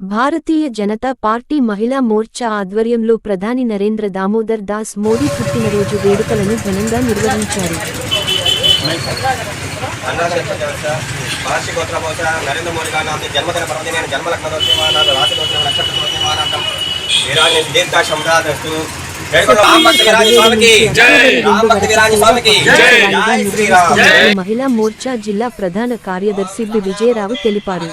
భారతీయ Janata party మహిళా మోర్చా ఆధ్వర్యంలో ప్రధాని నరేంద్ర దామోదర్ దాస్ మోదీ పుట్టినరోజు వేడుకలను ఘనంగా నిర్వహించారు. మోడీ మహిళా మోర్చా జిల్లా ప్రధాన కార్యదర్శి బి. విజయరావు తెలిపారు.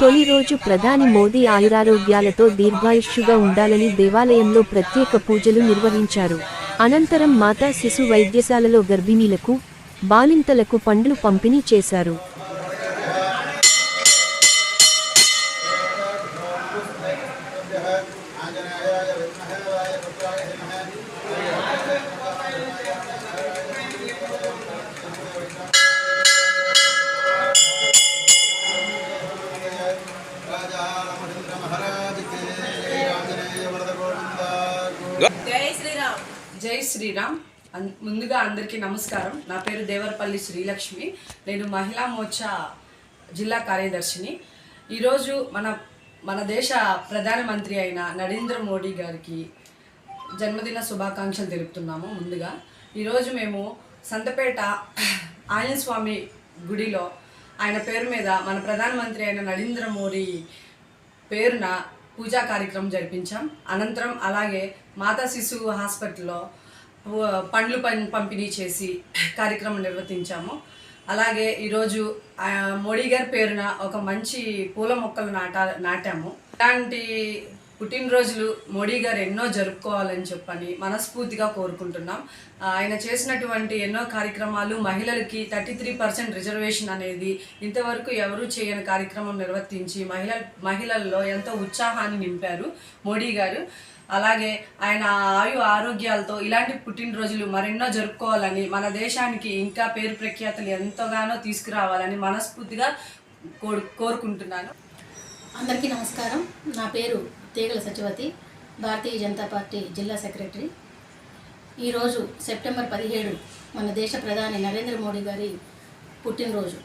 తొలి రోజు ప్రధాని మోదీ ఆయురారోగ్యాలతో దీర్ఘాయుష్యుగా ఉండాలని దేవాలయంలో ప్రత్యేక పూజలు నిర్వహించారు. అనంతరం మాతా శిశు వైద్యశాలలో గర్భిణీలకు బాలింతలకు పండ్లు పంపిణీ చేశారు. శ్రీరామ్. అన్- ముందుగా అందరికీ నమస్కారం. నా పేరు దేవరపల్లి శ్రీలక్ష్మి. నేను మహిళా మోర్చా జిల్లా కార్యదర్శిని. ఈరోజు మన మన దేశ ప్రధానమంత్రి అయిన నరేంద్ర మోడీ గారికి జన్మదిన శుభాకాంక్షలు తెలుపుతున్నాము ముందుగా. ఈరోజు మేము సంతపేట ఆయన స్వామి గుడిలో ఆయన పేరు మీద మన ప్రధానమంత్రి అయిన నరేంద్ర మోడీ పేరున పూజా కార్యక్రమం జరిపించాం. అనంతరం అలాగే మాతా శిశువు హాస్పిటల్లో పండ్లు పం పంపిణీ చేసి కార్యక్రమం నిర్వర్తించాము. అలాగే ఈరోజు మోడీ గారి పేరున ఒక మంచి పూల మొక్కలు నాటా నాటాము. ఇలాంటి పుట్టినరోజులు మోడీ గారు ఎన్నో జరుపుకోవాలని చెప్పని మనస్ఫూర్తిగా కోరుకుంటున్నాం. ఆయన చేసినటువంటి ఎన్నో కార్యక్రమాలు మహిళలకి థర్టీ త్రీ పర్సెంట్ రిజర్వేషన్ అనేది ఇంతవరకు ఎవరూ చేయని కార్యక్రమం నిర్వర్తించి మహిళ మహిళల్లో ఎంతో ఉత్సాహాన్ని నింపారు మోడీ గారు. అలాగే ఆయన ఆయు ఆరోగ్యాలతో ఇలాంటి పుట్టినరోజులు మరెన్నో జరుపుకోవాలని మన దేశానికి ఇంకా పేరు ప్రఖ్యాతులు ఎంతగానో తీసుకురావాలని మనస్ఫూర్తిగా కోరు కోరుకుంటున్నాను. అందరికీ నమస్కారం. నా పేరు తీగల సత్యవతి భారతీయ జనతా పార్టీ జిల్లా సెక్రటరీ. ఈరోజు సెప్టెంబర్ పదిహేడు మన దేశ ప్రధాని నరేంద్ర మోడీ గారి పుట్టినరోజు.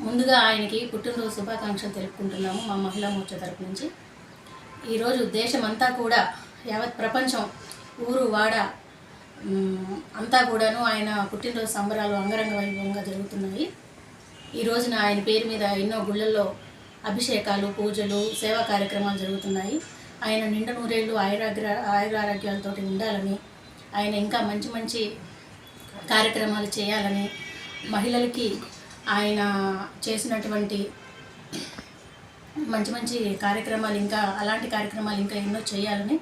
ముందుగా ఆయనకి పుట్టినరోజు శుభాకాంక్షలు తెలుపుకుంటున్నాము మా మహిళా మోర్చా తరపు నుంచి. ఈరోజు దేశమంతా కూడా యావత్ ప్రపంచం ఊరు వాడ అంతా కూడాను ఆయన పుట్టినరోజు సంబరాలు అంగరంగ వైభవంగా జరుగుతున్నాయి. ఈ రోజున ఆయన పేరు మీద ఎన్నో గుళ్ళల్లో అభిషేకాలు పూజలు సేవా కార్యక్రమాలు జరుగుతున్నాయి. ఆయన నిండు నూరేళ్ళు ఆయురాగ్ర ఆయురారోగ్యాలతో ఉండాలని ఆయన ఇంకా మంచి మంచి కార్యక్రమాలు చేయాలని మహిళలకి ఆయన చేసినటువంటి మంచి మంచి కార్యక్రమాలు ఇంకా అలాంటి కార్యక్రమాలు ఇంకా ఎన్నో చేయాలని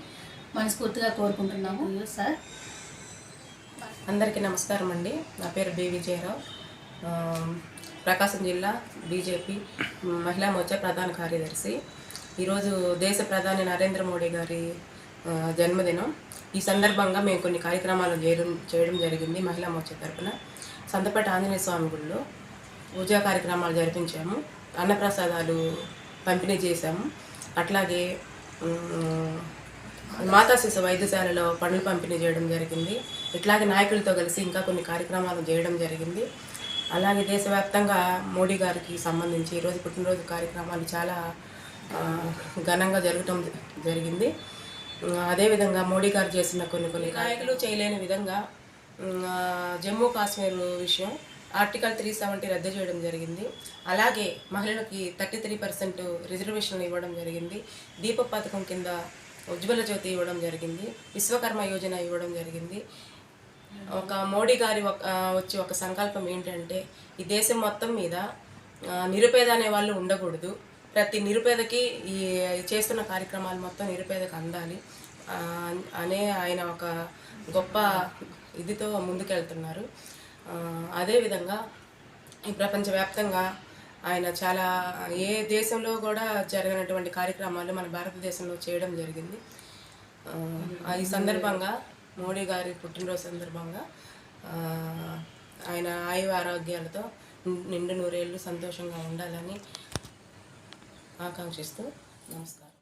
మనస్ఫూర్తిగా కోరుకుంటున్నాము. సార్. అందరికీ నమస్కారం అండి. నా పేరు బి విజయరావు. ప్రకాశం జిల్లా బీజేపీ మహిళా మోర్చా ప్రధాన కార్యదర్శి. ఈరోజు దేశ ప్రధాని నరేంద్ర మోడీ గారి జన్మదినం. ఈ సందర్భంగా మేము కొన్ని కార్యక్రమాలు చేయడం చేయడం జరిగింది మహిళా మోర్చా తరఫున సంతపేట ఆంజనేయ స్వామి గుడిలో పూజా కార్యక్రమాలు జరిపించాము. అన్నప్రసాదాలు పంపిణీ చేశాము. అట్లాగే మాతా శిశు వైద్యశాలలో పండ్లు పంపిణీ చేయడం జరిగింది. ఇట్లాగే నాయకులతో కలిసి ఇంకా కొన్ని కార్యక్రమాలు చేయడం జరిగింది. అలాగే దేశవ్యాప్తంగా మోడీ గారికి సంబంధించి ఈరోజు పుట్టినరోజు కార్యక్రమాలు చాలా ఘనంగా జరగటం జరిగింది. అదేవిధంగా మోడీ గారు చేసిన కొన్ని కొన్ని నాయకులు చేయలేని విధంగా జమ్మూ కాశ్మీర్ విషయం ఆర్టికల్ త్రీ సెవెంటీ రద్దు చేయడం జరిగింది. అలాగే మహిళలకి థర్టీ త్రీ పర్సెంట్ రిజర్వేషన్ ఇవ్వడం జరిగింది. దీప పథకం కింద ఉజ్వల జ్యోతి ఇవ్వడం జరిగింది. విశ్వకర్మ యోజన ఇవ్వడం జరిగింది. ఒక మోడీ గారి ఒక వచ్చి ఒక సంకల్పం ఏంటంటే ఈ దేశం మొత్తం మీద నిరుపేద అనే వాళ్ళు ఉండకూడదు. ప్రతి నిరుపేదకి ఈ చేస్తున్న కార్యక్రమాలు మొత్తం నిరుపేదకు అందాలి. అనే ఆయన ఒక గొప్ప ఇదితో ముందుకెళ్తున్నారు. అదేవిధంగా ఈ ప్రపంచవ్యాప్తంగా ఆయన చాలా ఏ దేశంలో కూడా జరగనటువంటి కార్యక్రమాలు మన భారతదేశంలో చేయడం జరిగింది. ఆ, ఈ సందర్భంగా మోడీ గారి పుట్టినరోజు సందర్భంగా ఆయన ఆయు ఆరోగ్యాలతో నిండు నూరేళ్ళు సంతోషంగా ఉండాలని ఆకాంక్షిస్తూ నమస్కారం.